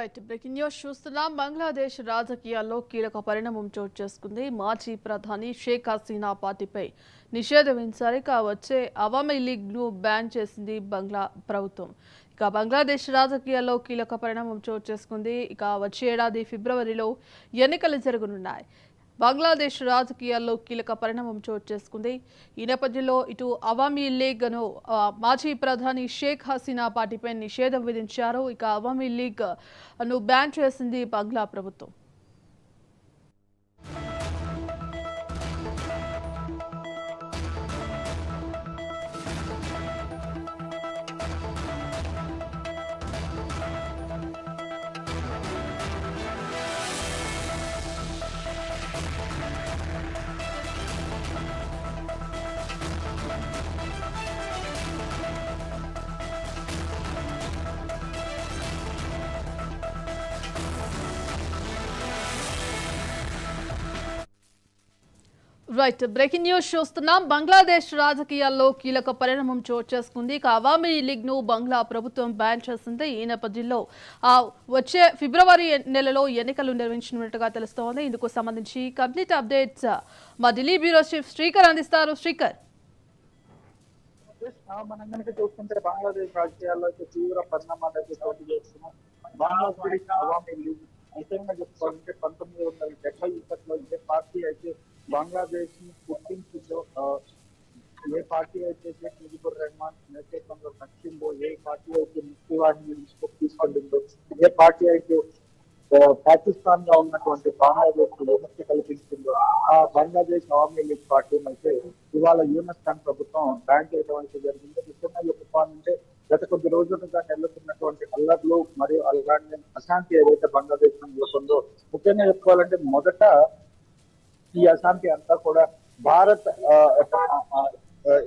Right breaking news చూస్తున్నాం. బంగ్లాదేశ్ రాజకీయాల్లో కీలక పరిణామం చోటు చేసుకుంది. మాజీ ప్రధాని షేక్ హసీనా పార్టీపై నిషేధం విధించారు. ఇక వచ్చే అవామీ లీగ్ను బ్యాన్ చేసింది బంగ్లా ప్రభుత్వం. ఇక బంగ్లాదేశ్ రాజకీయాల్లో కీలక పరిణామం చోటు చేసుకుంది. ఇక వచ్చే ఏడాది ఫిబ్రవరిలో ఎన్నికలు జరగనున్నాయి. బంగ్లాదేశ్ రాజకీయాల్లో కీలక పరిణామం చోటు చేసుకుంది. ఈ నేపథ్యంలో ఇటు అవామీ లీగ్ను మాజీ ప్రధాని షేక్ హసీనా పార్టీపై నిషేధం విధించారు. ఇక అవామీ లీగ్ను బ్యాన్ చేసింది బంగ్లా ప్రభుత్వం. రైట్ బ్రేకింగ్ న్యూస్ చూస్తున్నాం. బంగ్లాదేశ్ రాజకీయాల్లో కీలక పరిణామం చోటు చేసుకుంది. ఇక అవామీ లీగ్ను బంగ్లా ప్రభుత్వం బ్యాన్ చేసింది ఈ నేపథ్యంలో. వచ్చే ఫిబ్రవరి నెలలో ఎన్నికలు నిర్వహించినట్టుగా తెలుస్తోంది. ఇందుకు సంబంధించి కంప్లీట్ అప్డేట్స్ మా ఢిల్లీ బ్యూరో చీఫ్ శ్రీకర్ అందిస్తారు. శ్రీకర్. మనం కనుక చూస్తుంటే బంగ్లాదేశ్ రాజకీయాల్లో తీవ్ర పరిణామాలు అయితే చోటు చేస్తున్నాం బంగ్లాదేశ్ అవామీ లీగ్ నిజంగా చెప్పుకోవాలంటే పంతొమ్మిది వందల డెబ్బై ఇప్పట్లో ఏ పార్టీ అయితే బంగ్లాదేశ్ని ఏ పార్టీ అయితే షేక్ ముజిబుర్ రెహమాన్ నేతృత్వంలో నచ్చిందో ఏ పార్టీ అయితే ముఖ్యవాహిని తీసుకుంటుందో ఏ పార్టీ అయితే పాకిస్తాన్లో ఉన్నటువంటి బంగ్లాదేశ్ విముక్తి కల్పించిందో ఆ బంగ్లాదేశ్ అవామీ లీగ్ పార్టీ అయితే ఇవాళ యూనస్ ఖాన్ ప్రభుత్వం బ్యాన్ చేయడం జరిగింది. ముఖ్యంగా చెప్పాలంటే గత కొద్ది రోజులుగా నెలకొన్నటువంటి అల్లర్లు మరియు అలాంటి అశాంతి ఏదైతే బంగ్లాదేశ్లో నెలకొందో ముఖ్యంగా చెప్పుకోవాలంటే మొదట ఈ అశాంతి అంతా కూడా భారత్ ఆ,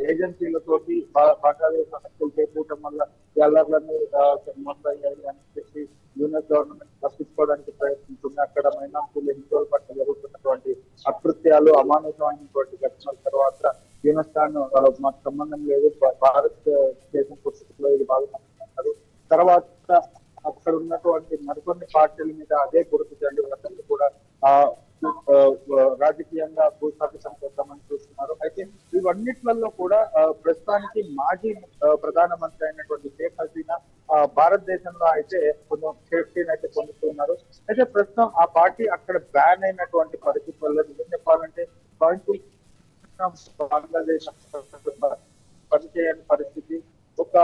ఏజెన్సీలతోటి బంగ్లాదేశ్ హక్కులు వల్ల ఈ మొదలయ్యాయి అని చెప్పి యూనియన్ గవర్నమెంట్ తప్పించుకోవడానికి ప్రయత్నిస్తుంది. అక్కడ మైనార్టీలు హిందువుల పట్ల జరుగుతున్నటువంటి అకృత్యాలు అమానుషమైనటువంటి ఘటనల తర్వాత యూనిస్థాన్ మాకు సంబంధం లేదు. భారత్ దేశం పరిస్థితిలో ఇది బాగుంటున్నారు తర్వాత అక్కడ ఉన్నటువంటి మరికొన్ని పార్టీల మీద అదే గుర్తు జల్లి కూడా ఆ, రాజకీయంగా భూస్థాపితం చేద్దామని చూస్తున్నారు. అయితే ఇవన్నిట్లలో కూడా ప్రస్తుతానికి మాజీ ప్రధానమంత్రి అయినటువంటి షేక్ హసీనా ఆ, భారతదేశంలో అయితే కొంచెం సేఫ్టీని అయితే పొందుతున్నారు. అయితే ప్రస్తుతం ఆ పార్టీ అక్కడ బ్యాన్ అయినటువంటి పరిస్థితి వల్ల నిజం చెప్పాలంటే బంగ్లాదేశ్ పనిచేయని పరిస్థితి ఒక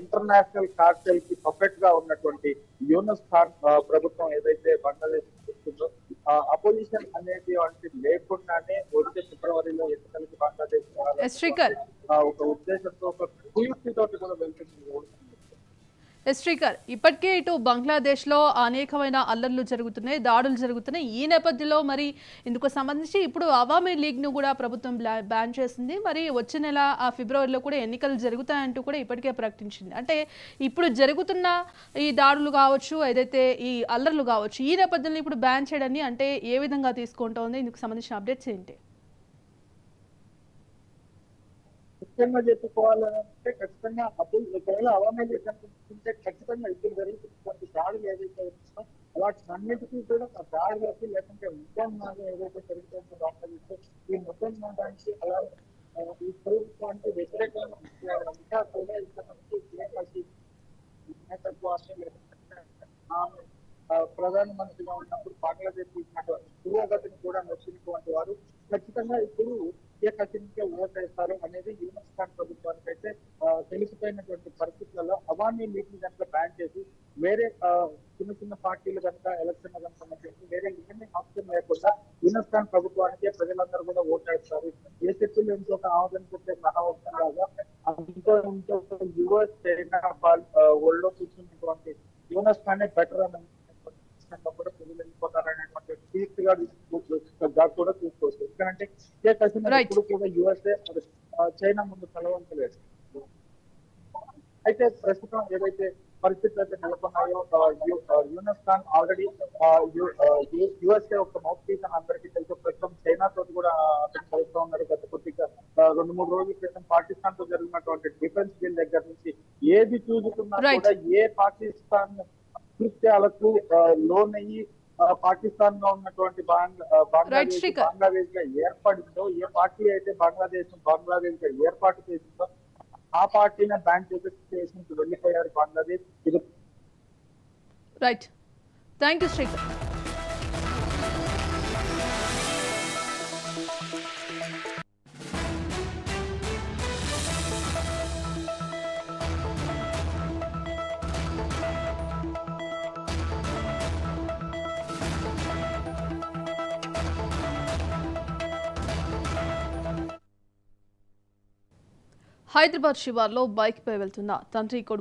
ఇంటర్నేషనల్ కార్టెల్కి పర్ఫెక్ట్గా ఉన్నటువంటి యూనస్ ఖాన్ ప్రభుత్వం ఏదైతే బంగ్లాదేశ్ అపోజిషన్ అనేది వంటి లేకుండానే వచ్చే ఫిబ్రవరిలో ఎన్నికలకి బంగ్లాదేశ్ ఒక ఉద్దేశంతో ఒక కుయుక్తితోటి కూడా వెళ్తుంది. శ్రీకర్ ఇప్పటికే ఇటు బంగ్లాదేశ్లో అనేకమైన అల్లర్లు జరుగుతున్నాయి దాడులు జరుగుతున్నాయి. ఈ నేపథ్యంలో మరి ఇందుకు సంబంధించి ఇప్పుడు అవామీ లీగ్ను కూడా ప్రభుత్వం బ్లా- బ్యాన్ చేసింది. మరి వచ్చే నెల ఆ ఫిబ్రవరిలో కూడా ఎన్నికలు జరుగుతాయంటూ కూడా ఇప్పటికే ప్రకటించింది. అంటే ఇప్పుడు జరుగుతున్న ఈ దాడులు కావచ్చు ఏదైతే ఈ అల్లర్లు కావచ్చు ఈ నేపథ్యంలో ఇప్పుడు బ్యాన్ చేయడాన్ని అంటే ఏ విధంగా తీసుకుంటోంది? ఇందుకు సంబంధించిన అప్డేట్స్ ఏంటి? ముఖ్యంగా చెప్పుకోవాలంటే ఖచ్చితంగా అప్పుడు ఒకవేళ అవామీ లీగ్ కనిపిస్తుంటే ఖచ్చితంగా ఇప్పుడు జరుగుతున్నటువంటి దాడులు ఏదైతే ఉంటుందో వాటి అన్నిటికీ కూడా ఆ దాడులకి లేకుంటే ఉద్యమాలు ఏదైతే జరుగుతుందో బాంగ్లాదేశ్ ఈ మొత్తం దానికి అలా ఈ ప్రభుత్వం అంటే వ్యతిరేకంగా కూడా ఇక్కడ నుంచి చేపట్టి ప్రధానమంత్రిగా ఉన్నప్పుడు బంగ్లాదేశ్ ఇచ్చినటువంటి పురోగతిని కూడా నచ్చినటువంటి వారు ఖచ్చితంగా ఇప్పుడు ఏ ఓటేస్తారు అనేది యూనస్ ఖాన్ ప్రభుత్వానికి అయితే తెలిసిపోయినటువంటి పరిస్థితులలో అవామీ లీగ్ని కనుక బ్యాన్ చేసి వేరే చిన్న చిన్న పార్టీలు కనుక ఎలక్షన్ కనుక సంబంధించి వేరే ఏమీ ఆప్షన్ లేకుండా యూనస్ ఖాన్ ప్రభుత్వానికి ప్రజలందరూ కూడా ఓటేస్తారు. ఏ శక్తులు ఇంకొక ఆమోదం పెట్టే మహావతం లాగా ఇంకో ఇంకో యుఎస్ చైనా ఒళ్ళో కూర్చున్నటువంటి యూనస్ ఖానే బెటర్ అని కూడా ప్రజలు వెళ్ళిపోతారు అనేటువంటి తీసుకోవచ్చు కూడా ఎందుకంటే Right. ఇప్పుడు కూడా యుఎస్ఏ చైనా ముందు కలవంతలేదు అయితే ప్రస్తుతం ఏదైతే పరిస్థితులు అయితే నెలకొన్నాయో యూనస్ ఖాన్ ఆల్రెడీ యుఎస్ఏ ఒక మౌత్ పీస్ అని అందరికీ తెలుసు ప్రస్తుతం చైనా తోటి కూడా కలుస్తూ ఉన్నారు గత కొద్దిగా రెండు మూడు రోజుల క్రితం పాకిస్తాన్తో జరిగినటువంటి డిఫెన్స్ బిల్ దగ్గర నుంచి ఏది చూసుకున్నా. కూడా ఏ పాకిస్తాన్ కృత్యాలకు లోనయ్యి పాకిస్తాన్లో ఉన్నటువంటి బంగ్లాదేశ్. బంగ్లాదేశ్గా ఏర్పడిందో ఏ పార్టీ అయితే బంగ్లాదేశ్ బంగ్లాదేశ్గా ఏర్పాటు చేసిందో ఆ పార్టీని బ్యాన్ చేసే వెళ్ళిపోయారు బంగ్లాదేశ్. ఇది right. Thank you Srikar. Hyderabad శివార్లో బైక్పై వెళ్తున్న తండ్రి కొడుకు